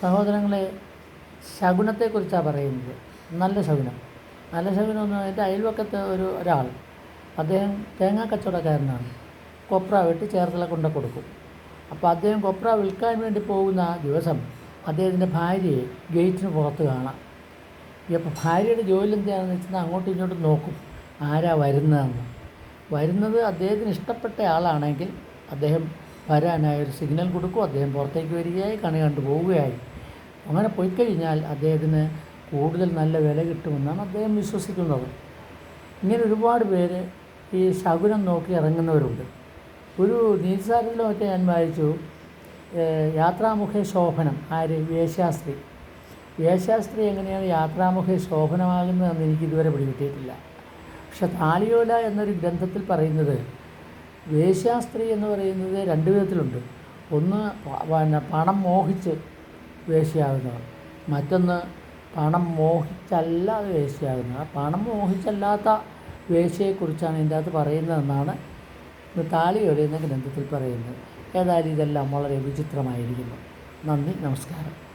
സഹോദരങ്ങളെ ശകുനത്തെക്കുറിച്ചാണ് പറയുന്നത്. നല്ല ശകുനം. നല്ല ശകുനം എന്ന് എന്റെ അയൽവക്കത്ത് ഒരു ഒരാൾ. അദ്ദേഹം തേങ്ങാ കച്ചവടക്കാരനാണ്. കൊപ്ര വെട്ടി ചേർത്തല കൊണ്ട് കൊടുക്കും. അപ്പോൾ അദ്ദേഹം കൊപ്ര വിൽക്കാൻ വേണ്ടി പോകുന്ന ദിവസം അദ്ദേഹത്തിന്റെ ഭാര്യയെ ഗേറ്റിന് പുറത്ത് കാണാം. അപ്പോൾ ഭാര്യയുടെ ജോലി എന്താണെന്ന് വെച്ചാൽ അങ്ങോട്ടും ഇങ്ങോട്ടും നോക്കും. ആരാ വരുന്നതെന്ന്. വരുന്നത് അദ്ദേഹത്തിന് ഇഷ്ടപ്പെട്ട ആളാണെങ്കിൽ അദ്ദേഹം വരാനായി ഒരു സിഗ്നൽ കൊടുക്കും. അദ്ദേഹം പുറത്തേക്ക് വരികയായി കണി കണ്ടു പോവുകയായി. അങ്ങനെ പോയി കഴിഞ്ഞാൽ അദ്ദേഹത്തിന് കൂടുതൽ നല്ല വില കിട്ടുമെന്നാണ് അദ്ദേഹം വിശ്വസിക്കുന്നത്. ഇങ്ങനെ ഒരുപാട് പേര് ഈ ശകുനം നോക്കി ഇറങ്ങുന്നവരുണ്ട്. ഒരു നീതിസാരത്തിലോ മറ്റേ ഞാൻ വായിച്ചു യാത്രാമുഖേ ശോഭനം. ആര്? വേശ്യാസ്ത്രീ. വേശ്യാസ്ത്രീ എങ്ങനെയാണ് യാത്രാമുഖേ ശോഭനമാകുന്നതെന്ന് എനിക്ക് ഇതുവരെ പിടികിട്ടിയിട്ടില്ല. പക്ഷെ താലിയോല എന്നൊരു ഗ്രന്ഥത്തിൽ പറയുന്നത് വേശ്യാസ്ത്രീ എന്ന് പറയുന്നത് രണ്ട് വിധത്തിലുണ്ട്. ഒന്ന് പിന്നെ പണം മോഹിച്ച് വേശ്യയാകുന്നവർ മറ്റൊന്ന് പണം മോഹിച്ചല്ലാതെ വേശ്യയാകുന്നത് ആ പണം മോഹിച്ചല്ലാത്ത വേശ്യയെക്കുറിച്ചാണ് ഇതിന്റെ അകത്ത് പറയുന്നതെന്നാണ് താളി എന്ന ഗ്രന്ഥത്തിൽ പറയുന്നത്. ഏതായാലും ഇതെല്ലാം വളരെ വിചിത്രമായിരിക്കുന്നു. നന്ദി നമസ്കാരം.